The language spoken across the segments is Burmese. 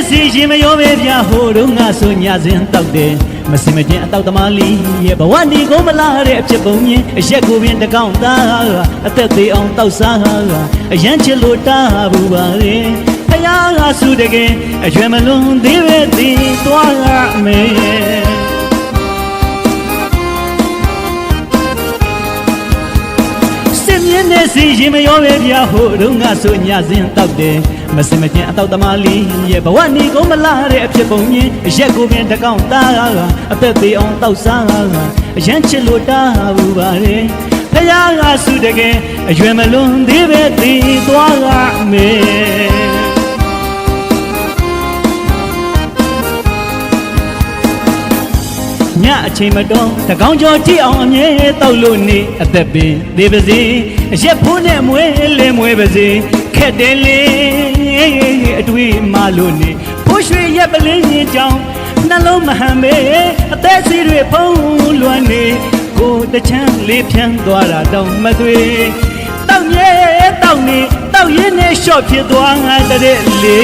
နဲ့စီရင်မရောပဲဗျာဟိုတော့ငါဆိုညစဉ်တောက်တယ်မစင်မချင်းအတောက်သမားလေးရဲ့ဘဝနေကိုမလားတဲ့အဖြစ်ပုံမြင်အရက်ကိုပင်တကောင်းသားအသက်သေးအောင်တောက်စားအရန်ချစ်လို့တားဘူးပါလေဖယားကဆူတကယ်အရွယ်မလွန်သေးပဲတည်သွားရမယ်စစ်မြင်းနဲ့စီရင်မရောပဲဗျာဟိုတော့ငါဆိုညစဉ်တောက်တယ် မစင်မချင်းအတောက်သမားလေးရဲ့ဘဝနေကုန်မလားတဲ့အဖြစ်ပုံမြင်ရက်ကိုပင်တကောင်းသားကအသက်သေးအောင်တောက်စားအရန်ချစ်လို့တားဘူးပါလေဖယားကဆုတကယ်အရွယ်မလွန်သေးပဲတည်သွားရမယ်ညအချိန်မတော်တကောင်းကျော်ကြည့်အောင်အမြဲတောက်လို့နေအသက်ပင်သေးပါစေအရက်ဖိုးနဲ့မွဲလဲမွဲပါစေခက်တယ်လေ အတွေ့မလို့နေဖိုးရွှေရက်ပလင်းရင်ကြောင်းနှလုံးမဟန်ပဲအသက်စီတွေဖုံးလွှမ်းနေကိုယ်တချမ်းလေးဖြန်းသွားတာတောင်မသွေတောက်မြဲတောက်နေတောက်ရင်းနဲ့ရှော့ဖြစ်သွားငါတဲ့လေ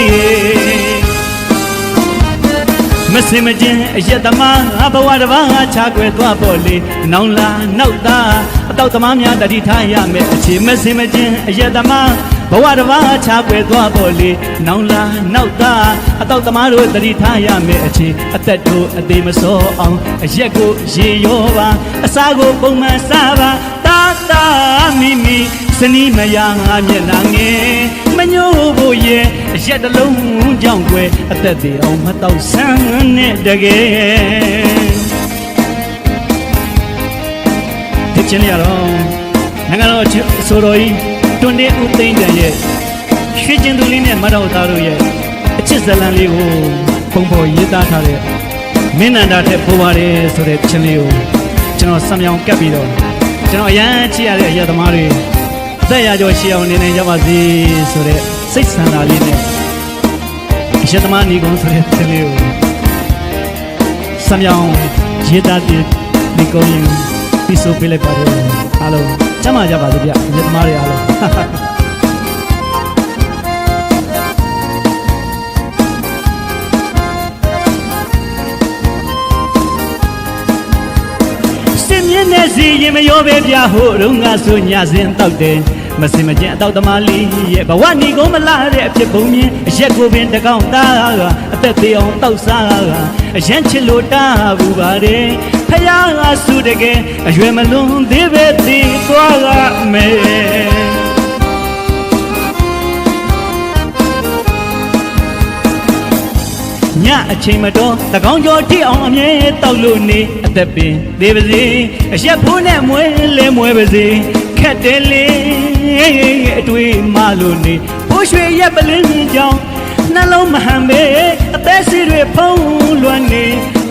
မစင်မချင်းအရက်သမားငါဘဝတစ်ပါးငါချခွဲသွားပေါ်လေနောင်လာနောက်သားအတော့သမားများတတိထားရမယ်အခြေမစင်မချင်းအရက်သမား ဘဝတစ်ပါးချခွဲသွားပေါ်လေနောင်လာနောက်သားအတော့သမားတို့တတိထားရမယ်အခြေအသက်တို့အသေးမစောအောင်အရက်ကိုရေရောပါအစာကိုပုံမှန်စားပါတာတာမိမိစနီးမယာငါမျက်နှာငယ်မညို့ဖို့ရဲ့အရက်တစ်လုံးကြောင့်ွယ်အသက်သေးအောင်မတော့ဆန်းနဲ့တကယ်ဒီချင်းရတော့နိုင်ငံတော်အစိုးရကြီး တွန်တဲ့ဦးသိန်းတန်ရဲ့ရွှေကျင်သူလေးနဲ့မတော်သားတို့ရဲ့အချစ်ဇလံလေးကိုပုံပေါ်ရေးသားထားတဲ့မင်းနန္ဒာတဲ့ပိုးပါတယ်ဆိုတဲ့ချင်းလေးကိုကျွန်တော်ဆံမြောင်ကပ်ပြီးတော့ကျွန်တော်အရန်ချစ်ရတဲ့အရက်သမားတွေအသက်ရကျော်ရှေ့အောင်နေနိုင်ကြပါစေဆိုတဲ့စိတ်ဆန္ဒလေးနဲ့အရက်သမားညီကုန်းဆိုတဲ့ချင်းလေးကိုဆံမြောင်ရေးသားတဲ့ညီကုန်းရင်ပြီးဆိုပေးလိုက်ပါတယ်အားလုံး ကျမ်းမာကြပါစေဗျအရက်သမားတွေအားလုံးစင်မြင့်တဲ့စီရင်မရောပဲပြဟိုတော့ငါဆိုညစဉ်တောက်တယ် မစင်မကျင်အတောက်သမားလေးရဲ့ဘဝနေကုန်မလားတဲ့အဖြစ်ပုံမြင်အရက်ကိုပင်တကောင်းသားကအသက်သေးအောင်တောက်စားအရန်ချစ်လို့တားဘူးပါတယ်ဖယားကဆုတကယ်အရွယ်မလွန်သေးပဲတည်သွားရမယ် အချိန်မတော်တကောင်းကျော်ထိအောင်အမြဲတောက်လို့နေအသက်ပင်သေးပါစေအရက်ဖိုးနဲ့မွဲလဲမွဲပါစေခက်တယ်လေအတွေ့မလို့နေဖိုးရွှေရက်ပလင်းကြောင်နှလုံးမဟန်ပဲအသက်စီတွေဖုံးလွှမ်းနေ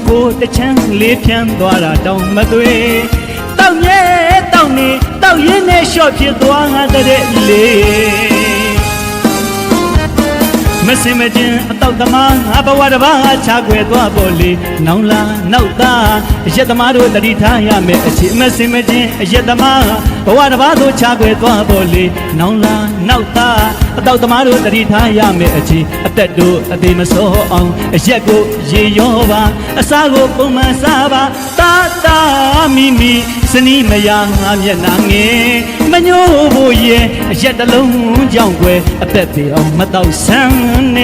ကိုယ်တချမ်းလေးဖြန်းသွားတာတောင်မသွေတောက်မြဲတောက်နေတောက်ရင်းနဲ့ရှော့ဖြစ်သွားငါတဲ့လေမ စင်မချင်းအတော့သမားငါဘဝတစ်ပါးချခွဲသွားပေါ်လေနောင်လာနောက်သားအရက်သမားတို့တတိထားရမယ်အချစ်မစင်မချင်းအရက်သမားဘဝတစ်ပါးတို့ချခွဲသွားပေါ်လေနောင်လာနောက်သားအတော့သမားတို့တတိထားရမယ်အချစ်အသက်တို့အသေးမစောအောင်အရက်ကိုရေရောပါအစာကိုပုံမှန်စားပါတာတာမိမိစ နီးမယာငါမျက်နှာငယ်မညို့ဖို့ရဲ့အရက်တစ်လုံးကြောင့်ွယ်အသက်သေးအောင်မတော့ဆန်းနဲ့